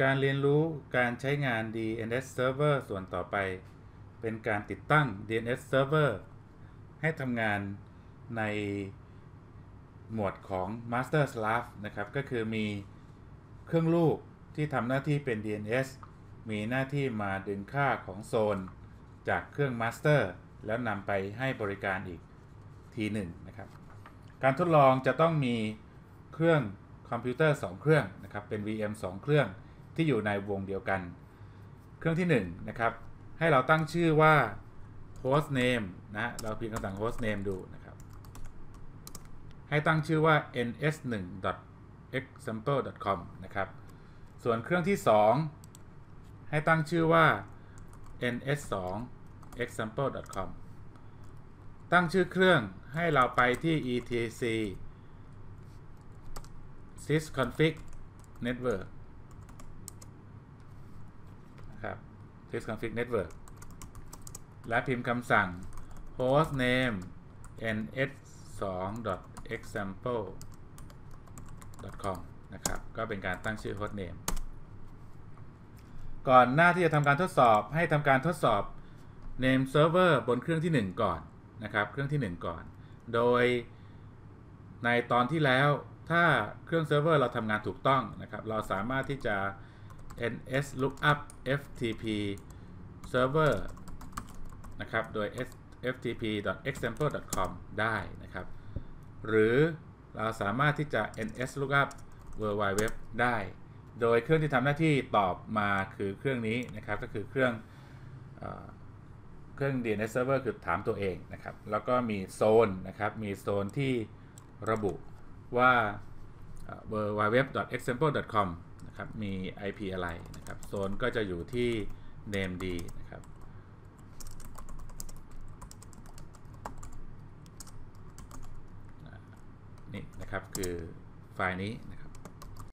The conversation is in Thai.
การเรียนรู้การใช้งาน DNS Server ส่วนต่อไป เป็นการติดตั้ง DNS Server ให้ทำงานในหมวดของ Master Slave นะครับ ก็คือมีเครื่องลูกที่ทำหน้าที่เป็น DNS มีหน้าที่มาดึงค่าของโซน จากเครื่อง Master แล้วนำไปให้บริการอีกทีหนึ่งนะครับ การทดลองจะต้องมีเครื่องคอมพิวเตอร์ 2 เครื่องนะครับ เป็น VM 2 เครื่อง ที่อยู่ในวงเดียวกัน เครื่องที่1นะครับให้เราตั้งชื่อว่า host name นะเราพิมพ์คำสั่ง host name ดูนะครับ ให้ตั้งชื่อว่า ns1.example.com นะครับ ส่วนเครื่องที่ 2 ให้ตั้งชื่อว่า ns2example.com ตั้งชื่อเครื่องให้เราไปที่ etc sysconfig network นะครับ sysconfig network และพิมพ์คำสั่ง hostname ns2.example.com นะครับ ก็เป็นการตั้งชื่อ hostname ก่อนหน้าที่จะทำการทดสอบให้ทำการทดสอบ name server บนเครื่องที่ 1 ก่อนนะครับ เครื่องที่ 1 ก่อน โดยในตอนที่แล้วถ้าเครื่องเซิร์ฟเวอร์เราทำงานถูกต้องนะครับ เราสามารถที่จะ ns lookup ftp server นะครับ โดย ftp.example.com ได้นะครับ หรือเราสามารถที่จะ ns lookup world wide web ได้ โดยเครื่องที่ทำหน้าที่ตอบมาคือเครื่องนี้นะครับ ก็คือเครื่องเครื่อง DNS server คือถามตัวเองนะครับ แล้วก็มีโซนนะครับ มีโซนที่ระบุว่า www.example.com นะครับมี IP อะไรนะครับโซนก็จะอยู่ที่ named นะครับนี่นะครับคือไฟล์นี้นะครับ